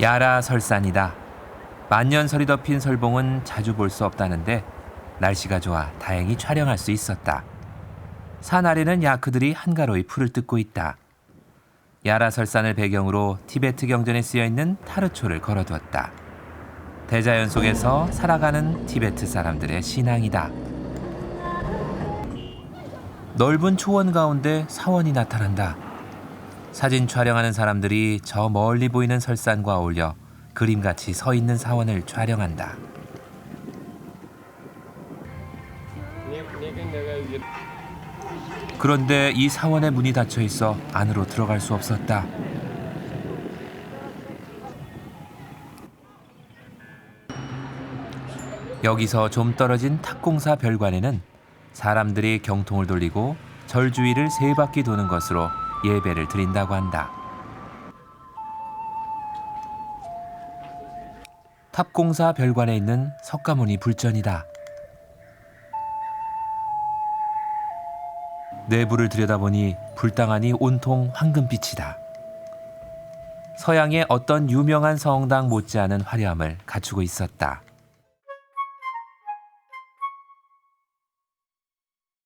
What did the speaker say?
야라 설산이다. 만년설이 덮인 설봉은 자주 볼 수 없다는데 날씨가 좋아 다행히 촬영할 수 있었다. 산 아래는 야크들이 한가로이 풀을 뜯고 있다. 야라 설산을 배경으로 티베트 경전에 쓰여 있는 타르초를 걸어두었다. 대자연 속에서 살아가는 티베트 사람들의 신앙이다. 넓은 초원 가운데 사원이 나타난다. 사진 촬영하는 사람들이 저 멀리 보이는 설산과 어울려 그림같이 서 있는 사원을 촬영한다. 그런데 이 사원의 문이 닫혀 있어 안으로 들어갈 수 없었다. 여기서 좀 떨어진 탁공사 별관에는 사람들이 경통을 돌리고 절 주위를 세 바퀴 도는 것으로 예배를 드린다고 한다. 탑공사 별관에 있는 석가모니 불전이다. 내부를 들여다보니 불당하니 온통 황금빛이다. 서양의 어떤 유명한 성당 못지않은 화려함을 갖추고 있었다.